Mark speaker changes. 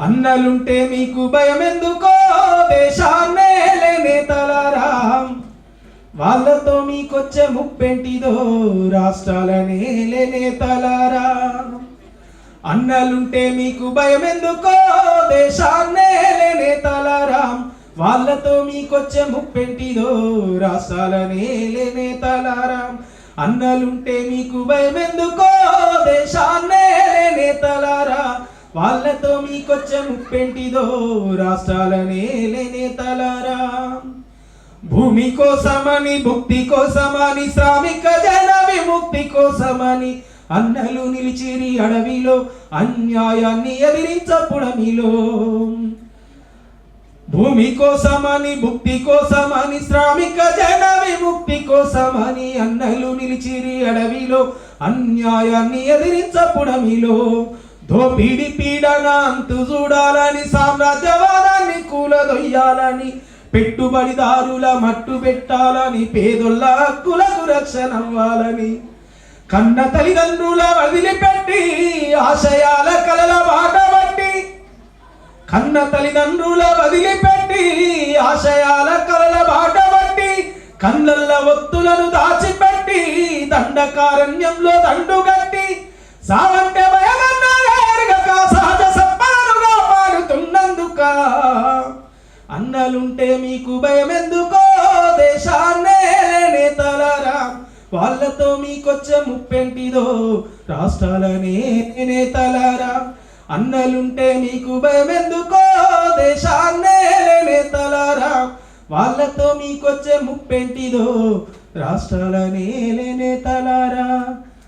Speaker 1: అన్నలుంటే మీకు భయం ఎందుకో దేశాన్నే నేతలారా వాళ్ళతో మీకొచ్చే ముప్పెంటిదో? రాష్ట్రాలనే నేతలారా అన్నలుంటే మీకు భయం ఎందుకో దేశాన్నే నేతలారా వాళ్ళతో మీకొచ్చే ముప్పెంటిదో? రాష్ట్రాలనే నేతలారా అన్నలుంటే మీకు భయం ఎందుకో దేశాన్నే వాళ్ళతో మీకొచ్చే ముప్పెంటిదో రాష్ట్రాలనే నేతలారా భూమి కోసమని భుక్తి కోసమని శ్రామిక జన విముక్తి కోసమని అన్నలు నిలిచిరి అడవిలో అన్యాయాన్ని ఎదిరించపుడమిలో భూమి కోసమని భుక్తి కోసమని శ్రామిక జన విముక్తి కోసమని అన్నలు నిలిచిరి అడవిలో అన్యాయాన్ని ఎదిరించపుడమిలో దోపిడి పీడన అంతు చూడాలని సామ్రాజ్యవాదాన్ని కూలదొయ్యాలని పెట్టుబడిదారుల మట్టు పెట్టాలని పేదొల్ల హక్కులకు రక్షణ అవ్వాలని కన్న తల్లిదండ్రుల వదిలిపెట్టి ఆశయాల కలల బాట పట్టి కన్న తల్లిదండ్రుల వదిలిపెట్టి ఆశయాల కలల బాట పట్టి కన్నల్ల ఒత్తులను దాచిపెట్టి దండకారణ్యంలో దండుగట్టి కట్టి సావ అన్నలుంటే మీకు భయం ఎందుకో దేశాన్నే నేతలారా? వాళ్ళతో మీకొచ్చే ముప్పెంటిదో? రాష్ట్రాలనే నేతలరా? అన్నలుంటే మీకు భయం ఎందుకో దేశాన్నే నేతలారా? వాళ్ళతో మీకొచ్చే ముప్పెంటిదో? రాష్ట్రాలనే నేతలరా?